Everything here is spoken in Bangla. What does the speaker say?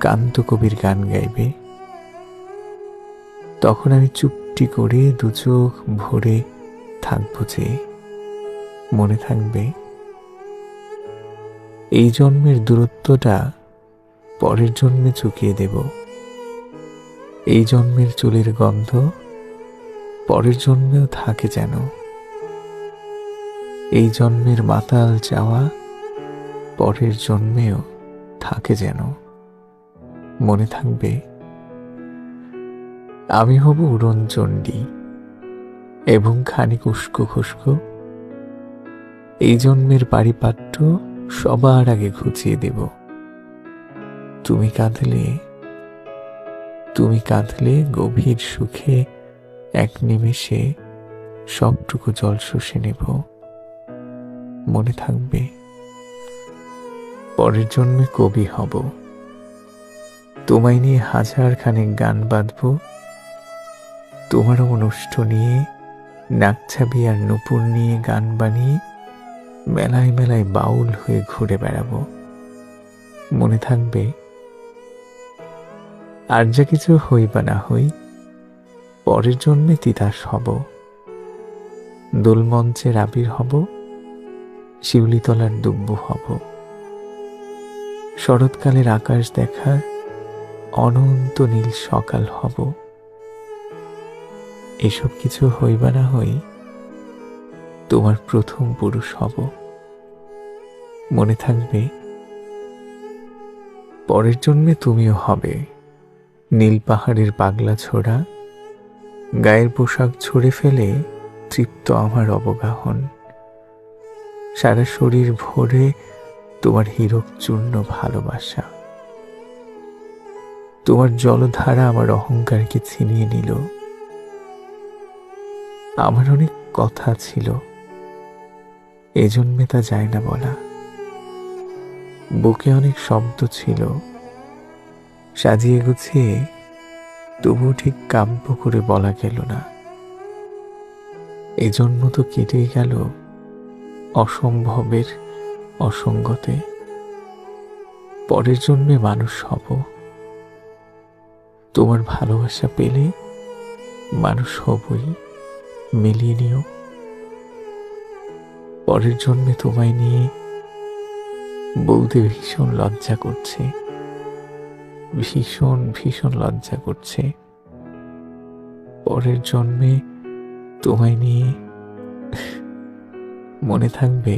কান্ত কবির গান গাইবে। তখন আমি চুপটি করে দু চোখ ভরে থাকব যে, মনে থাকবে। এই জন্মের দূরত্বটা পরের জন্মে চুকিয়ে দেব। এই জন্মের চুলের গন্ধ পরের জন্মেও থাকে যেন। এই জন্মের মাতাল চাওয়া পরের জন্মেও থাকে যেন। মনে থাকবে। আমি হব উড়নচণ্ডী এবং খানিক উস্কো খুস্কো। এই জন্মের পারিপাট্য সবার আগে ঘুচিয়ে দেব। তুমি কাঁদলে তুমি কাঁদলে গভীর সুখে এক নিমেষে সবটুকু জল শুষে নেব। মনে থাকবে, পরের জন্মে কবি হব। তোমায় নিয়ে হাজার খানেক গান বাঁধব। তোমারও অনুষ্ঠ নিয়ে, নাকছাবি আর নুপুর নিয়ে গান বানিয়ে মেলায় মেলায় বাউল হয়ে ঘুরে বেড়াবো। মনে থাকবে, আর যা কিছু হই বা না হই, পরের জন্মে তিতাস হব। দোলমঞ্চের আবির হব, শিউলিতলার দুব্বু হব। শরৎকালের আকাশ দেখার অনন্ত নীল সকাল হব। এসব কিছু হইবা না হই, তোমার প্রথম পুরুষ হব। মনে থাকবে, পরের জন্মে তুমিও হবে। নীল পাহাড়ের পাগলা ছোড়া, গায়ের পোশাক ছড়ে ফেলে তৃপ্ত আমার অবগাহন। সারা শরীর ভরে তোমার হীরক চূর্ণ ভালোবাসা। তোমার জলধারা আমার অহংকারকে ছিনিয়ে নিল। আমার অনেক কথা ছিল। এজন্যে তা যায় না বলা। বুকে অনেক শব্দ ছিল। সাজিয়ে গুছিয়ে তবুও ঠিক কাব্য করে বলা গেল না। এজন্ম তো কেটেই গেল অসম্ভবের অসঙ্গতে। পরের জন্মে মানুষ হব। তোমার ভালোবাসা পেলে মানুষ হবই, মিলিয়ে নিও। পরের জন্মে তোমায় নিয়ে বলতে ভীষণ লজ্জা করছে, ভীষণ ভীষণ লজ্জা করছে। পরের জন্মে তোমায় নিয়ে মনে থাকবে